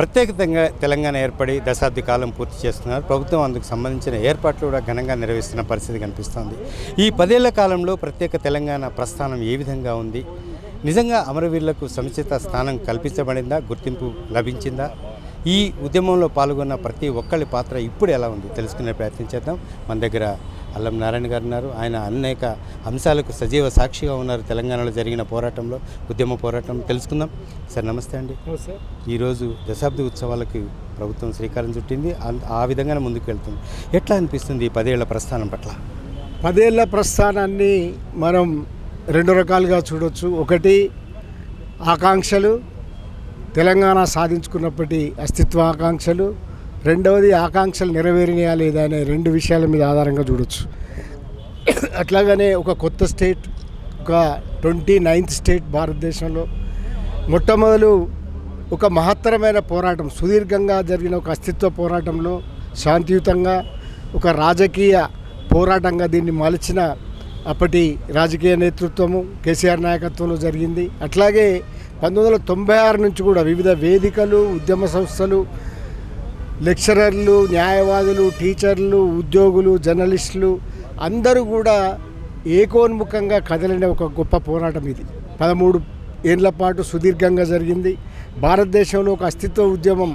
ప్రత్యేకంగా తెలంగాణ ఏర్పడి దశాబ్ది కాలం పూర్తి చేస్తున్నారు. ప్రభుత్వం అందుకు సంబంధించిన ఏర్పాట్లు కూడా ఘనంగా నిర్వహిస్తున్న పరిస్థితి కనిపిస్తోంది. ఈ పదేళ్ళ కాలంలో ప్రత్యేక తెలంగాణ ప్రస్థానం ఏ విధంగా ఉంది? నిజంగా అమరవీరులకు సముచిత స్థానం కల్పించబడిందా? గుర్తింపు లభించిందా? ఈ ఉద్యమంలో పాల్గొన్న ప్రతి ఒక్కరి పాత్ర ఇప్పుడు ఎలా ఉంది తెలుసుకునే ప్రయత్నం చేద్దాం. మన దగ్గర అల్లం నారాయణ గారు ఉన్నారు. ఆయన అనేక అంశాలకు సజీవ సాక్షిగా ఉన్నారు. తెలంగాణలో జరిగిన పోరాటంలో ఉద్యమ పోరాటం తెలుసుకుందాం. సార్ నమస్తే అండి. ఈరోజు దశాబ్ది ఉత్సవాలకు ప్రభుత్వం శ్రీకారం చుట్టింది. ఆ విధంగానే ముందుకు వెళ్తుంది ఎట్లా అనిపిస్తుంది ఈ పదేళ్ళ ప్రస్థానం పట్ల? పదేళ్ళ ప్రస్థానాన్ని మనం రెండు రకాలుగా చూడొచ్చు. ఒకటి ఆకాంక్షలు తెలంగాణ సాధించుకున్నప్పటి అస్తిత్వ ఆకాంక్షలు రెండవది ఆకాంక్షలు నెరవేరినాయా లేదా అనే రెండు విషయాల మీద ఆధారంగా చూడొచ్చు. అట్లాగనే ఒక కొత్త స్టేట్ ఒక ట్వంటీ నైన్త్ స్టేట్ భారతదేశంలో మొట్టమొదలు ఒక మహత్తరమైన పోరాటం సుదీర్ఘంగా జరిగిన ఒక అస్తిత్వ పోరాటంలో శాంతియుతంగా ఒక రాజకీయ పోరాటంగా దీన్ని మలిచిన అప్పటి రాజకీయ నేతృత్వము కేసీఆర్ నాయకత్వంలో జరిగింది. అట్లాగే పంతొమ్మిది వందల తొంభై ఆరు నుంచి కూడా వివిధ వేదికలు ఉద్యమ సంస్థలు లెక్చరర్లు న్యాయవాదులు టీచర్లు ఉద్యోగులు జర్నలిస్టులు అందరూ కూడా ఏకోన్ముఖంగా కదలిన ఒక గొప్ప పోరాటం ఇది. పదమూడు ఏళ్ళ పాటు సుదీర్ఘంగా జరిగింది. భారతదేశంలో ఒక అస్తిత్వ ఉద్యమం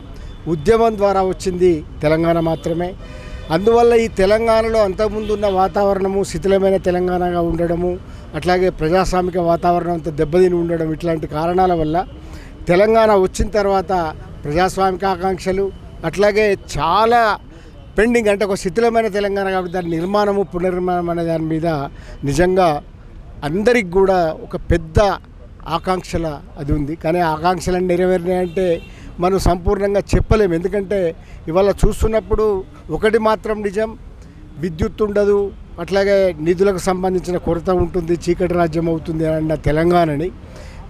ఉద్యమం ద్వారా వచ్చింది తెలంగాణ మాత్రమే. అందువల్ల ఈ తెలంగాణలో అంతకుముందు ఉన్న వాతావరణము శిథిలమైన తెలంగాణగా ఉండడము అట్లాగే ప్రజాస్వామిక వాతావరణం అంత దెబ్బతిని ఉండడం ఇట్లాంటి కారణాల వల్ల తెలంగాణ వచ్చిన తర్వాత ప్రజాస్వామిక ఆకాంక్షలు అట్లాగే చాలా పెండింగ్ అంటే ఒక శిథిలమైన తెలంగాణ కాబట్టి దాని నిర్మాణము పునర్నిర్మాణం అనే దాని మీద నిజంగా అందరికి కూడా ఒక పెద్ద ఆకాంక్షల అది ఉంది. కానీ ఆకాంక్షలను నెరవేరినాయంటే మనం సంపూర్ణంగా చెప్పలేము. ఎందుకంటే ఇవాళ చూస్తున్నప్పుడు ఒకటి మాత్రం నిజం విద్యుత్ ఉండదు అట్లాగే నిధులకు సంబంధించిన కొరత ఉంటుంది చీకటి రాజ్యం అవుతుంది అన్న తెలంగాణని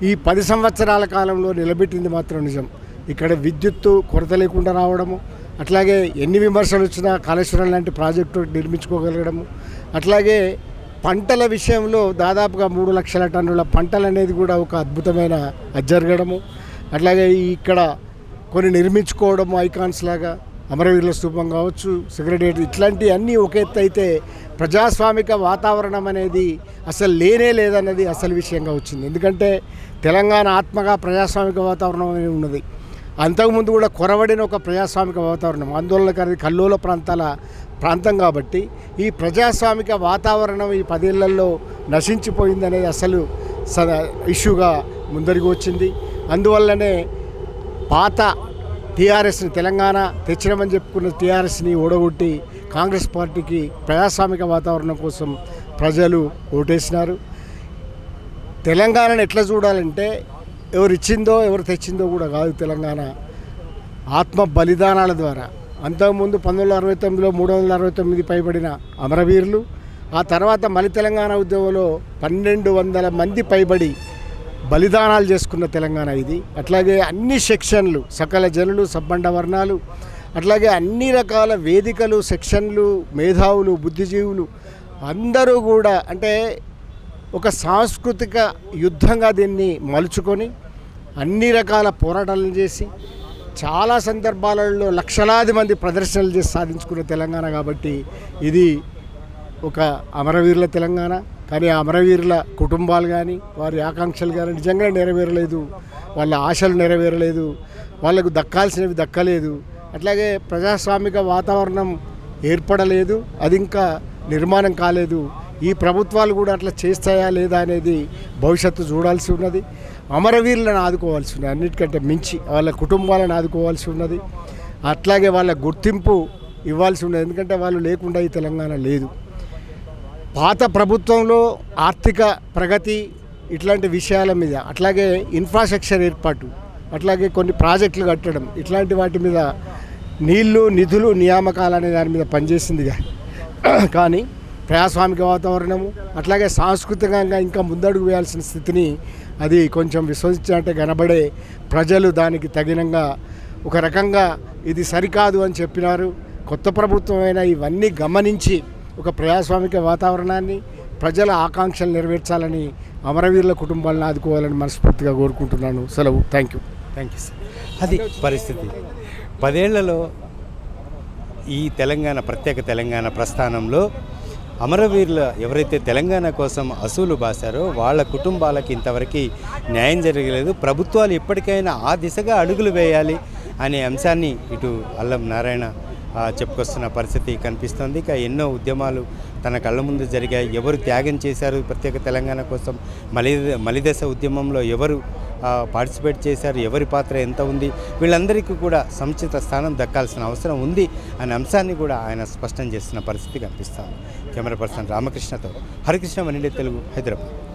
ఈ పది సంవత్సరాల కాలంలో నిలబెట్టింది మాత్రం నిజం. ఇక్కడ విద్యుత్తు కొరత లేకుండా రావడము అట్లాగే ఎన్ని విమర్శలు వచ్చినా కాళేశ్వరం లాంటి ప్రాజెక్టు నిర్మించుకోగలగడము అట్లాగే పంటల విషయంలో దాదాపుగా మూడు లక్షల టన్నుల పంటలు అనేది కూడా ఒక అద్భుతమైన జరగడము అట్లాగే ఇక్కడ కొన్ని నిర్మించుకోవడం ఐకాన్స్ లాగా అమరవీరుల స్థూపం కావచ్చు సెక్రటేరియట్ ఇట్లాంటి అన్నీ ఒక ఎత్తు అయితే ప్రజాస్వామిక వాతావరణం అనేది అసలు లేనే లేదన్నది అసలు విషయంగా వచ్చింది. ఎందుకంటే తెలంగాణ ఆత్మగా ప్రజాస్వామిక వాతావరణం అనేది ఉన్నది. అంతకుముందు కూడా కొరవడిన ఒక ప్రజాస్వామిక వాతావరణం ఆందోళనకారి కల్లోల ప్రాంతాల ప్రాంతం కాబట్టి ఈ ప్రజాస్వామిక వాతావరణం ఈ పదేళ్ళలో నశించిపోయిందనేది అసలు సదా ఇష్యూగా ముందరికి వచ్చింది. అందువల్లనే పాత టీఆర్ఎస్ని తెలంగాణ తెచ్చినామని చెప్పుకున్న టీఆర్ఎస్ని ఓడగొట్టి కాంగ్రెస్ పార్టీకి ప్రజాస్వామిక వాతావరణం కోసం ప్రజలు ఓటేసినారు. తెలంగాణను ఎట్లా చూడాలంటే ఎవరు ఇచ్చిందో ఎవరు తెచ్చిందో కూడా కాదు తెలంగాణ. ఆత్మ బలిదానాల ద్వారా. అంతకుముందు పంతొమ్మిది వందల అరవై తొమ్మిదిలో మూడు వందల అరవై తొమ్మిది పైబడిన అమరవీరులు ఆ తర్వాత మలి తెలంగాణ ఉద్యమంలో పన్నెండు వందల మంది పైబడి బలిదానాలు చేసుకున్న తెలంగాణ ఇది. అట్లాగే అన్ని సెక్షన్లు సకల జనులు సబ్బండ వర్ణాలు అట్లాగే అన్ని రకాల వేదికలు సెక్షన్లు మేధావులు బుద్ధిజీవులు అందరూ కూడా అంటే ఒక సాంస్కృతిక యుద్ధంగా దీన్ని మలుచుకొని అన్ని రకాల పోరాటాలను చేసి చాలా సందర్భాలలో లక్షలాది మంది ప్రదర్శనలు చేసి సాధించుకున్న తెలంగాణ కాబట్టి ఇది ఒక అమరవీరుల తెలంగాణ. కానీ ఆ అమరవీరుల కుటుంబాలు కానీ వారి ఆకాంక్షలు కానీ నిజంగా నెరవేరలేదు. వాళ్ళ ఆశలు నెరవేరలేదు. వాళ్ళకు దక్కాల్సినవి దక్కలేదు. అట్లాగే ప్రజాస్వామిక వాతావరణం ఏర్పడలేదు. అది ఇంకా నిర్మాణం కాలేదు. ఈ ప్రభుత్వాలు కూడా అట్లా చేస్తాయా లేదా అనేది భవిష్యత్తు చూడాల్సి ఉన్నది. అమరవీరులను ఆదుకోవాల్సి ఉన్నది. అన్నిటికంటే మించి వాళ్ళ కుటుంబాలను ఆదుకోవాల్సి ఉన్నది. అట్లాగే వాళ్ళ గుర్తింపు ఇవ్వాల్సి ఉన్నది. ఎందుకంటే వాళ్ళు లేకుండా ఈ తెలంగాణ లేదు. పాత ప్రభుత్వంలో ఆర్థిక ప్రగతి ఇట్లాంటి విషయాల మీద అట్లాగే ఇన్ఫ్రాస్ట్రక్చర్ ఏర్పాటు అట్లాగే కొన్ని ప్రాజెక్టులు కట్టడం ఇట్లాంటి వాటి మీద నీళ్ళు నిధులు నియామకాలు అనే దాని మీద పనిచేసింది కానీ ప్రజాస్వామిక వాతావరణము అట్లాగే సాంస్కృతికంగా ఇంకా ముందడుగు వేయాల్సిన స్థితిని అది కొంచెం విశ్వసించినట్టే కనబడే ప్రజలు దానికి తగినంగా ఒక రకంగా ఇది సరికాదు అని చెప్పినారు. కొత్త ప్రభుత్వం అయినా ఇవన్నీ గమనించి ఒక ప్రజాస్వామిక వాతావరణాన్ని ప్రజల ఆకాంక్షలు నెరవేర్చాలని అమరవీరుల కుటుంబాలను ఆదుకోవాలని మనస్ఫూర్తిగా కోరుకుంటున్నాను. సెలవు. Thank you thank you sir అది పరిస్థితి. పదేళ్ళలో ఈ తెలంగాణ ప్రత్యేక తెలంగాణ ప్రస్థానంలో అమరవీరుల ఎవరైతే తెలంగాణ కోసం అసూలు బాసారో వాళ్ళ కుటుంబాలకి ఇంతవరకు న్యాయం జరగలేదు. ప్రభుత్వాలు ఎప్పటికైనా ఆ దిశగా అడుగులు వేయాలి అనే అంశాన్ని ఇటు అల్లం నారాయణ చెప్పుకొస్తున్న పరిస్థితి కనిపిస్తుంది. ఇక ఎన్నో ఉద్యమాలు తన కళ్ళ ముందు జరిగాయి. ఎవరు త్యాగం చేశారు? ప్రత్యేక తెలంగాణ కోసం మలి మలిదశ ఉద్యమంలో ఎవరు పార్టిసిపేట్ చేశారు? ఎవరి పాత్ర ఎంత ఉంది? వీళ్ళందరికీ కూడా సముచిత స్థానం దక్కాల్సిన అవసరం ఉంది అనే అంశాన్ని కూడా ఆయన స్పష్టం చేస్తున్న పరిస్థితి కనిపిస్తుంది. కెమెరా పర్సన్ రామకృష్ణతో హరికృష్ణ వనిడే తెలుగు హైదరాబాద్.